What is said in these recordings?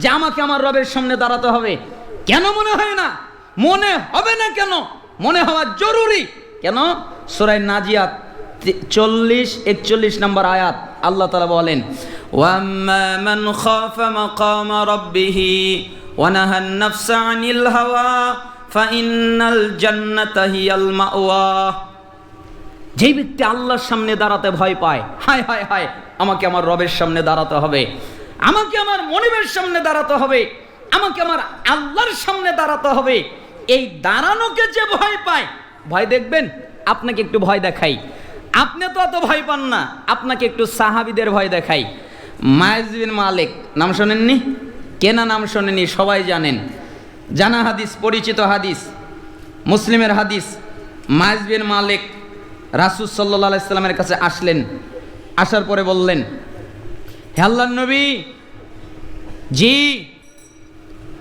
যে আমাকে আমার রবের সামনে দাঁড়াতে হবে। কেন মনে হয় না? মনে হবে না কেন? মনে হওয়া জরুরি। কেন? সুরাই নাজিয়াত চল্লিশ, একচল্লিশ নম্বর আয়াত। আল্লাহ তালা বলেন ওয়াম্মান খাফা মাকাম রাব্বিহি ওয়া নাহা আন-নাফসা আনিল হাওয়া ফাইন্নাল জান্নাতা হিয়াল মাওয়া। যে ব্যক্তি আল্লাহর সামনে দাঁড়াতে ভয় পায়, হায় হায় হায়, আমাকে আমার রবের সামনে দাঁড়াতে হবে। আমাকে আমার মনিবের সামনে দাঁড়াতে হবে, আমাকে আমার আল্লাহর সামনে দাঁড়াতে হবে। এই দাঁড়ানোকে যে ভয় পায়, ভয় দেখবেন? আপনাকে একটু ভয় দেখাই। আপনি তো অত ভয় পান না, আপনাকে একটু সাহাবিদের ভয় দেখাই। মায়েজবিন মালিক, নাম শোনেননি? কেনা নাম শোনেনি সবাই জানেন। জানা হাদিস, পরিচিত হাদিস, মুসলিমের হাদিস। মাইজ বিন মালিক রাসুল সাল্লাহ ইসলামের কাছে আসলেন, আসার পরে বললেন হে আল্লাহর নবী, জি,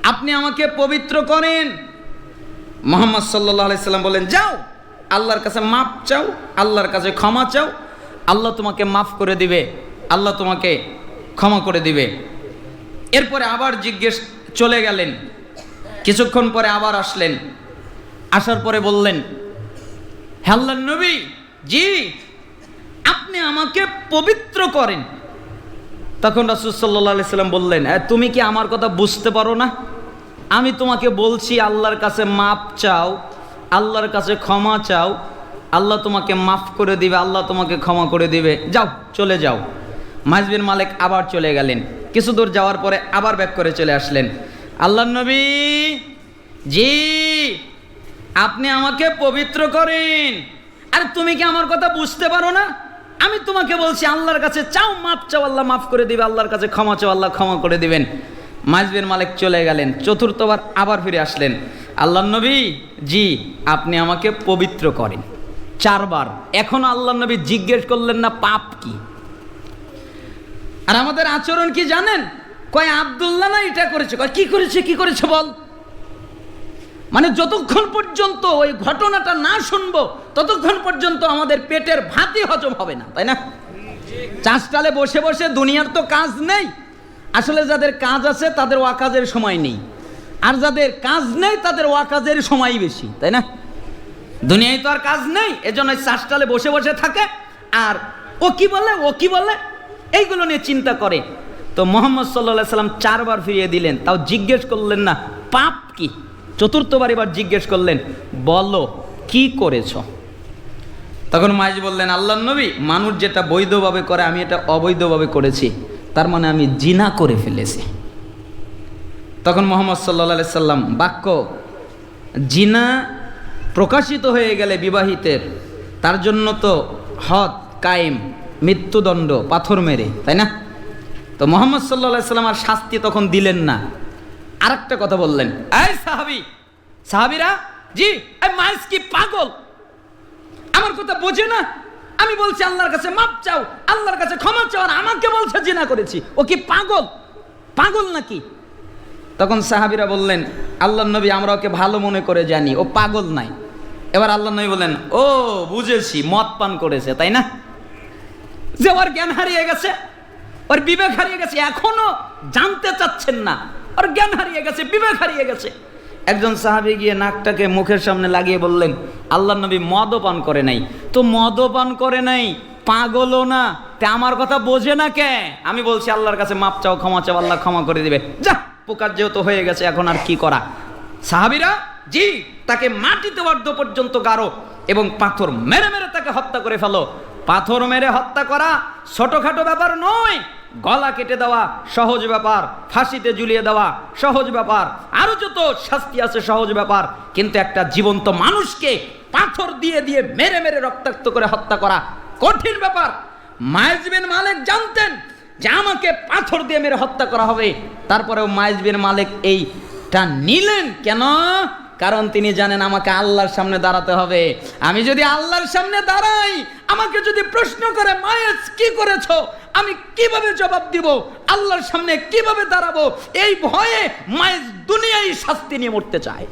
আপনি আমাকে পবিত্র করেন। মোহাম্মদ সাল্লাহ আলাইসাল্লাম বললেন যাও, আল্লাহর কাছে মাপ চাও, আল্লাহর কাছে ক্ষমা চাও, আল্লাহ তোমাকে মাফ করে দিবে, আল্লাহ তোমাকে ক্ষমা করে দিবে। এরপরে আবার জিজ্ঞেস, চলে গেলেন। কিছুক্ষণ পরে আবার আসলেন। আসার পরে বললেন হ্যাল্লার নবী, জি, আপনি আমাকে পবিত্র করেন। তখন রাসুল সাল্লাহ সাল্লাম বললেন তুমি কি আমার কথা বুঝতে পারো না? আমি তোমাকে বলছি, আল্লাহর কাছে মাপ চাও, আল্লাহর কাছে ক্ষমা চাও, আল্লাহ তোমাকে মাফ করে দিবে, আল্লাহ তোমাকে ক্ষমা করে দিবে। যাও, চলে যাও। মাইজবিন মালিক আবার চলে গেলেন। কিছু দূর যাওয়ার পরে আবার ব্যাক করে চলে আসলেন। আল্লাহ নবী, জি, আপনি আমাকে পবিত্র করেন। আর, তুমি কি আমার কথা বুঝতে পারো না? আমি তোমাকে বলছি, আল্লাহর কাছে চাও, মাপ চাও, আল্লাহ মাফ করে দিবে, আল্লাহর কাছে ক্ষমা চাও, আল্লাহ ক্ষমা করে দিবেন। মাইজবের মালিক চলে গেলেন, চতুর্থবার আবার ফিরে আসলেন। আল্লাহ নবী, জি, আপনি আমাকে পবিত্র করেন। চারবার। এখনও আল্লাহ নবী জিজ্ঞেস করলেন না, পাপ কি? আর আমাদের আচরণ কি জানেন? কয়, আবদুল্লাহ না এটা করেছে? কয়, কি করেছে কি করেছে বল? মানে যতক্ষণ পর্যন্ত ওই ঘটনাটা না শুনব ততক্ষণ পর্যন্ত আমাদের পেটের ভাতই হজম হবে না, তাই না? চাষটালে বসে বসে দুনিয়ার তো কাজ নেই। আসলে যাদের কাজ আছে, তাদের ওয়াকাজের সময় নেই। আর যাদের কাজ নেই, তাদের ওয়াকাজের সময় বেশি, তাই না? দুনিয়ায় তো আর কাজ নেই, এজন্য চাষটালে বসে বসে থাকে। আর ও কি বলে, ও কি বলে? এইগুলো নিয়ে চিন্তা করে। তো মোহাম্মদ সাল্লাহ সাল্লাম চারবার ফিরিয়ে দিলেন, তাও জিজ্ঞেস করলেন না, পাপ কি? চতুর্থবার এবার জিজ্ঞেস করলেন, বলো, কি করেছ? তখন মাইজ বললেন আল্লাহ নবী, মানুষ যেটা বৈধভাবে করে, আমি এটা অবৈধভাবে করেছি। তার মানে আমি জিনা করে ফেলেছি। তখন মোহাম্মদ সাল্লা সাল্লাম বাক্য, জিনা প্রকাশিত হয়ে গেলে বিবাহিতের, তার জন্য তো হদ, কায়েম, মৃত্যুদণ্ড, পাথর মেরে, তাই না? তো মোহাম্মদ সাল্লা সাল্লাম আর শাস্তি তখন দিলেন না। আর একটা কথা বললেন, এই সাহাবি, সাহাবিরা, জি মাইস কি পাগল? আমার কথা বোঝে না? আমি বলছি, আল্লাহর কাছে মাপ চাও, আল্লাহর কাছে ক্ষমা চাও, আর আমাকে বলছে জিনা করেছি। ও কি পাগল? পাগল নাকি? তখন সাহাবিরা বললেন আল্লাহ নবী, আমরা ওকে ভালো মনে করে জানি, ও পাগল নাই। এবার আল্লাহ নবী বললেন, ও বুঝেছি, মদ পান করেছে, তাই না? যে ওর জ্ঞান হারিয়ে গেছে, ওর বিবেক হারিয়ে গেছে, এখনও জানতে চাচ্ছেন না। ওর জ্ঞান হারিয়ে গেছে, বিবেক হারিয়ে গেছে। একজন সাহাবি গিয়ে নাকটাকে মুখের সামনে লাগিয়ে বললেন, আল্লাহ নবী মদও পান করে নাই। তো মদও পান করে নাই? পাগলও না? তে আমার কথা বোঝে না কে? আমি বলছি, আল্লাহর কাছে মাপ চাও, ক্ষমা চাও, আল্লাহ ক্ষমা করে দিবে। যা, পোকার যেহেতু হয়ে গেছে, এখন আর কি করা? সাহাবিরা, জি, তাকে মাটিতে অর্ধ পর্যন্ত গাড়ো এবং পাথর মেরে মেরে তাকে হত্যা করে ফেলো। পাথর মেরে হত্যা করা ছোটখাটো ব্যাপার নয় গলা কেটে দেওয়া সহজ ব্যাপার, ফাঁসিতে ঝুলিয়ে দেওয়া সহজ ব্যাপার, আরও যত শাস্তি আছে সহজ ব্যাপার, কিন্তু একটা জীবন্ত মানুষকে পাথর দিয়ে দিয়ে মেরে মেরে রক্তাক্ত করে হত্যা করা কঠিন ব্যাপার। মায়েজবিন মালিক জানতেন যে আমাকে পাথর দিয়ে মেরে হত্যা করা হবে। তারপরেও মায়েজবিন মালিক এইটা নিলেন কেন? কারণ তিনি জানেন আমাকে আল্লাহর সামনে দাঁড়াতে হবে। আমি যদি আল্লাহর সামনে দাঁড়াই, আমাকে যদি প্রশ্ন করে মায়েজ কি করেছ? আমি কীভাবে জবাব দিব? আল্লাহর সামনে কীভাবে দাঁড়াবো? এই ভয়ে মায়েজ দুনিয়ায় শাস্তি নিয়ে মরতে চায়।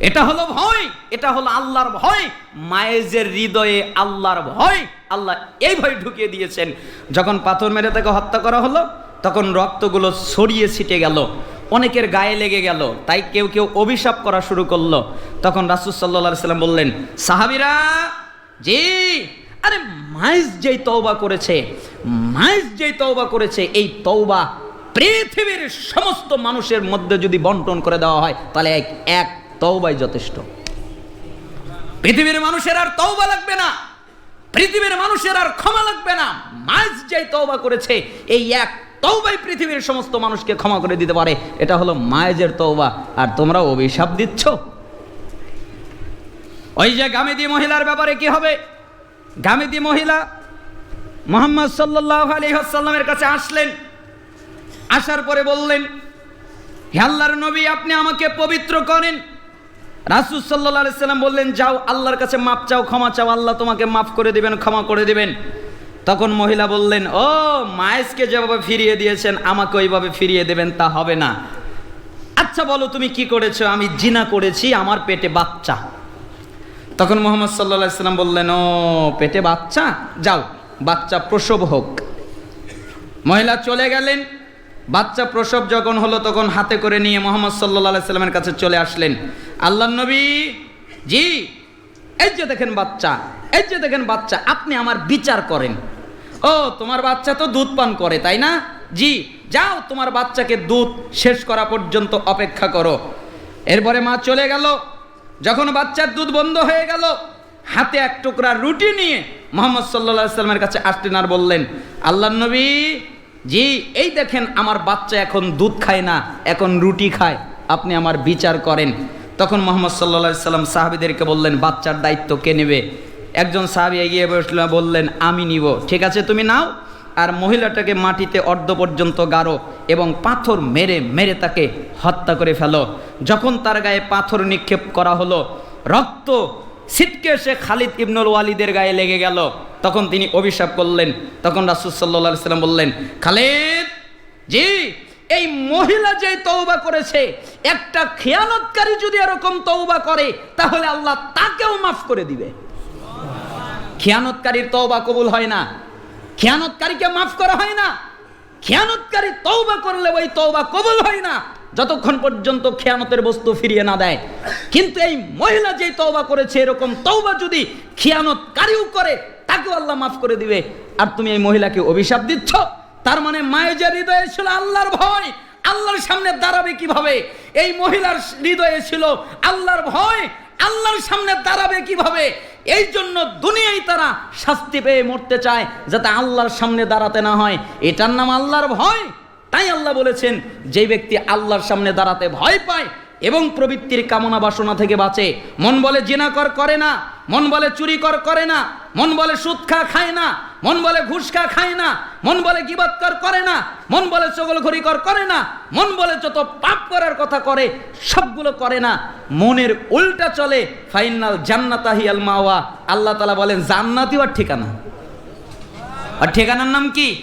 এটা হলো ভয়, এটা হলো আল্লাহর ভয়। মায়েজের হৃদয়ে আল্লাহর ভয়। আল্লাহ এই ভয় ঢুকিয়ে দিয়েছেন। যখন পাথর মেরে তাকে হত্যা করা হলো, তখন রক্তগুলো ছড়িয়ে ছিটে গেল। অনেকের গায়ে লেগে গেল, তাই কেউ কেউ অভিশাপ করা শুরু করল। তখন রাসুল সাল্লা সাল্লাম বললেন, সাহাবিরা, জি, আরে মাইজ যেই তওবা করেছে, মাইজ যেই তওবা করেছে, এই তওবা পৃথিবীর সমস্ত মানুষের মধ্যে যদি বন্টন করে দেওয়া হয়, তাহলে এক এক তওবাই যথেষ্ট। পৃথিবীর মানুষের আর তওবা লাগবে না, পৃথিবীর মানুষের আর ক্ষমা লাগবে না। মাইজ যেই তওবা করেছে, এই এক তওবাই পৃথিবীর সমস্ত মানুষকে ক্ষমা করে দিতে পারে। এটা হলো মায়েজের তওবা। আর তোমরা অভিশাপ দিচ্ছ। ওই যে গামেদি মহিলার ব্যাপারে কি হবে? গামেদি মহিলা মোহাম্মদ সাল্লাহ আলী আসাল্লামের কাছে আসলেন। আসার পরে বললেন, হে আল্লাহর নবী, আপনি আমাকে পবিত্র করেন। রাসুল সাল্লাহ সাল্লাম বললেন, যাও, আল্লাহর কাছে মাপ চাও, ক্ষমা চাও। আল্লাহ তোমাকে মাফ করে দিবেন, ক্ষমা করে দিবেন। তখন মহিলা বললেন, ও মায়েসকে যেভাবে ফিরিয়ে দিয়েছেন, আমাকে ওইভাবে ফিরিয়ে দেবেন, তা হবে না। আচ্ছা বলো, তুমি কি করেছ? আমি জিনা করেছি, আমার পেটে বাচ্চা। তখন মোহাম্মদ সাল্লা সাল্লাম বললেন, ও, পেটে বাচ্চা? যাও, বাচ্চা প্রসব হোক। মহিলা চলে গেলেন। বাচ্চা প্রসব যখন হলো, তখন হাতে করে নিয়ে মোহাম্মদ সাল্লা সাল্লামের কাছে চলে আসলেন। আল্লাহ নবী, জি, এই যে দেখেন বাচ্চা, এই যে দেখেন বাচ্চা, আপনি আমার বিচার করেন। ও, তোমার বাচ্চা তো দুধ পান করে, তাই না? জি, যাও, তোমার বাচ্চাকে দুধ শেষ করা পর্যন্ত অপেক্ষা করো। এরপরে মা চলে গেল। যখন বাচ্চার দুধ বন্ধ হয়ে গেল, হাতে এক টুকরা রুটি নিয়ে মোহাম্মদ সাল্লা সাল্লামের কাছে আসলেন আর বললেন আল্লাহ নবী, জি, এই দেখেন আমার বাচ্চা এখন দুধ খায় না, এখন রুটি খায়, আপনি আমার বিচার করেন। তখন মোহাম্মদ সাল্লা সাল্লাম সাহাবিদেরকে বললেন, বাচ্চার দায়িত্ব কে নেবে? একজন সাহাবি এগিয়ে বসল, বললেন, আমি নিব। ঠিক আছে, তুমি নাও। আর মহিলাটাকে মাটিতে অর্ধ পর্যন্ত গাড়ো এবং পাথর মেরে মেরে তাকে হত্যা করে ফেলো। যখন তার গায়ে পাথর নিক্ষেপ করা হলো, রক্ত ছিটকে সে খালিদ ইবনুল ওয়ালিদের গায়ে লেগে গেল। তখন তিনি অভিশাপ করলেন। তখন রাসুল সাল্লা সাল্লাম বললেন, খালিদ, জি, এই মহিলা যে তৌবা করেছে, একটা খেয়ানতকারী যদি এরকম তৌবা করে, তাহলে আল্লাহ তাকেও মাফ করে দিবে। খেয়ানতকারীর তওবা কবুল হয় না। খেয়ানতকারীকে মাফ করা হয় না। খেয়ানতকারী তওবা করলে ওই তওবা কবুল হয় না। যতক্ষণ পর্যন্ত খেয়ানতের বস্তু ফিরিয়ে না দেয়। কিন্তু এই মহিলা যেই তওবা করেছে, এরকম তওবা যদি খেয়ানতকারীও করে, তাকেও আল্লাহ মাফ করে দিবে। আর তুমি এই মহিলাকে অভিশাপ দিচ্ছ? তার মানে মায়ের যে হৃদয়ে ছিল আল্লাহর ভয়। আল্লাহর সামনে দাঁড়াবে কীভাবে? এই মহিলার হৃদয়ে ছিল আল্লাহর ভয়। আল্লাহর সামনে দাঁড়াবে কীভাবে? এই জন্য দুনিয়ায় তারা শাস্তি পেয়ে মরতে চায়, যাতে আল্লাহর সামনে দাঁড়াতে না হয়। এটার নাম আল্লাহর ভয়। তাই আল্লাহ বলেছেন, যে ব্যক্তি আল্লাহর সামনে দাঁড়াতে ভয় পায় এবং প্রবৃত্তির কামনা বাসনা থেকে বাঁচে, মন বলে জিনাকর করে না, মন বলে চুরি কর করে না, মন বলে সুদ খা খায় না, মন বলে ঘুষ খা খায় না মন বলে গিবত কর না। মন বলে চগলখড়ি কর, করে না। মন বলে যত পাপ করার কথা করে, সবগুলো করে না। মনের উল্টা চলে, ফাইনাল জান্নাতাহি আল মাওয়া। আল্লাহ তালা বলেন জান্নাতিও আর ঠিকানা। আর ঠিকানার নাম কি?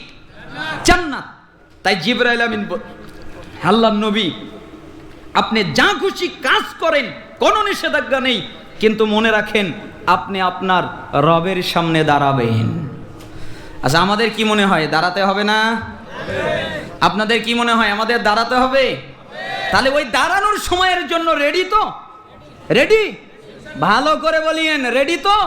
জান্নাত। তাই জিব্রাইল আমিন আল্লাহ নবী, আপনি যা খুশি কাজ করেন, কোনো নিষেধাজ্ঞা নেই, কিন্তু মনে রাখেন, আপনি আপনার রবের সামনে দাঁড়াবেন। আচ্ছা আমাদের কি মনে হয়? দাঁড়াতে হবে না? আপনাদের কি মনে হয়? আমাদের দাঁড়াতে হবে? তাহলে ওই দাঁড়ানোর সময়ের জন্য রেডি তো? রেডি ভালো করে বলিয়েন রেডি তো?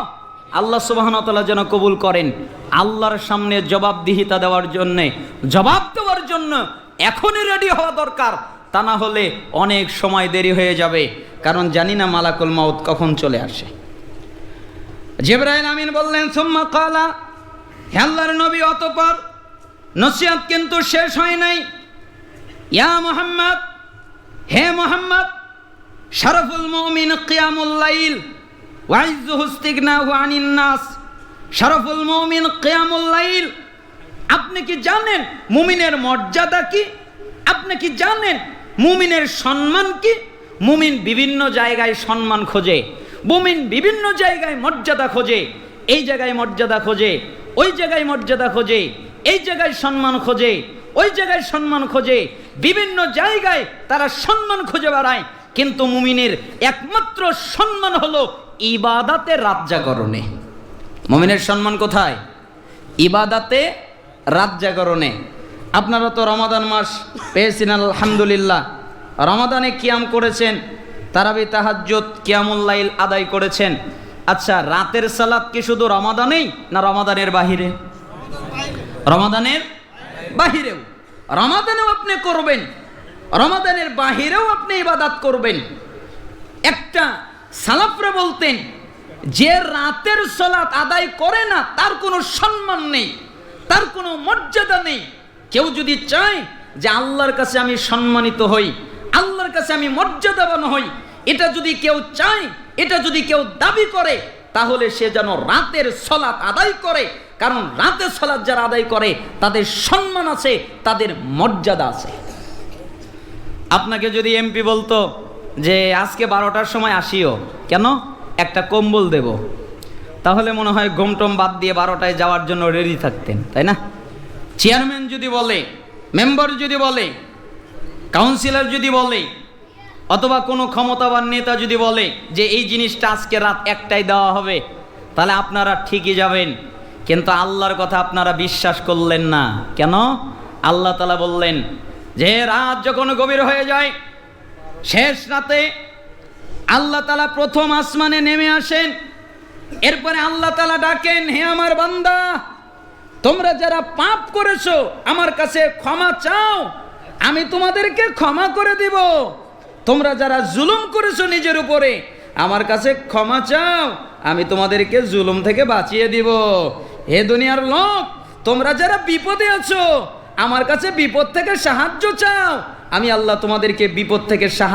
আল্লাহ সুবাহনতলা যেন কবুল করেন আল্লাহর সামনে জবাবদিহিতা দেওয়ার জন্যে। জবাব দেওয়ার জন্য এখনই রেডি হওয়া দরকার, তা না হলে অনেক সময় দেরি হয়ে যাবে। কারণ জানি না মালাকুল মাউত কখন চলে আসে। জেবরাইল আমিন বললেন, সুম্মা কালা আল্লাহর নবী, অতপর নসিহত কিন্তু শেষ হয় নাই। ইয়া মোহাম্মদ, হে মোহাম্মদ, শরফুল মুমিন কিয়ামুল ওয়াইজু ওয়াইজুহু ইস্তিগনাহু আনিন নাস। শরফুল মুমিন কিয়ামুল লাইল, আপনি কি জানেন মুমিনের মর্যাদা কি? আপনি কি জানেন মুমিনের সম্মান কি? মুমিন বিভিন্ন জায়গায় সম্মান খোঁজে, মুমিন বিভিন্ন জায়গায় মর্যাদা খোঁজে, এই জায়গায় মর্যাদা খোঁজে। ওই জায়গায় মর্যাদা খোঁজে, এই জায়গায় সম্মান খোঁজে, ওই জায়গায় সম্মান খোঁজে। বিভিন্ন জায়গায় তারা সম্মান খুঁজে বেড়ায়, কিন্তু মুমিনের একমাত্র সম্মান হলো ইবাদাতে রাত জাগরণে মুমিনের সম্মান কোথায়? ইবাদাতে রাত জাগরণে আপনারা তো রমাদান মাস পেয়েছেন, আলহামদুলিল্লাহ। রমাদানে কিয়াম করেছেন, তারাবি তাহাজ্জুদ কিয়ামুল্লাইল আদায় করেছেন। আচ্ছা রাতের সালাত কি শুধু রমাদানেই না রমাদানের বাহিরে? রমাদানের বাহিরেও। রমাদানেও আপনি করবেন। রমাদানের বাহিরেও আপনি ইবাদাত করবেন। একটা সালাফরা বলতেন, যে রাতের সলাৎ আদায় করে না, তার কোনো সম্মান নেই, তার কোনো মর্যাদা নেই। কেউ যদি চায় যে আল্লাহর কাছে আমি সম্মানিত হই, আল্লাহর কাছে আমি মর্যাদাবান হই এটা যদি কেউ চায়, এটা যদি কেউ দাবি করে, তাহলে সে যেন রাতের সলাৎ আদায় করে। কারণ রাতের সলাৎ যারা আদায় করে, তাদের সম্মান আছে, তাদের মর্যাদা আছে। আপনাকে যদি এমপি বলতো যে, আজকে বারোটার সময় আসিও। কেন? একটা কম্বল দেব। তাহলে মনে হয় ঘুমটম বাদ দিয়ে বারোটায় যাওয়ার জন্য রেডি থাকতেন, তাই না? চেয়ারম্যান যদি বলে মেম্বার যদি বলে কাউন্সিলর যদি বলে অথবা কোনো ক্ষমতাবান নেতা যদি বলে যে এই জিনিসটা আজকে রাত একটাই দেওয়া হবে, তাহলে আপনারা ঠিকই যাবেন। কিন্তু আল্লাহর কথা আপনারা বিশ্বাস করলেন না। কেন? আল্লাহ তালা বললেন যে, রাত যখন গভীর হয়ে যায়, শেষ রাতে আল্লাহ তালা প্রথম আসমানে নেমে আসেন। এরপরে আল্লাহ তালা ডাকেন, হে আমার বান্দা, তোমরা যারা পাপ করেছ, আমার কাছে ক্ষমা চাও, আমি তোমাদেরকে ক্ষমা করে দিব। তোমরা যারা জুলুম করেছ নিজের উপরে, আমার কাছে ক্ষমা চাও, আমি তোমাদেরকে জুলুম থেকে বাঁচিয়ে দিব। হে দুনিয়ার লোক, তোমরা যারা বিপদে আছো, আমার কাছে বিপদ থেকে সাহায্য চাও, আমি আল্লাহ তোমাদেরকে বিপদ থেকে সাহায্য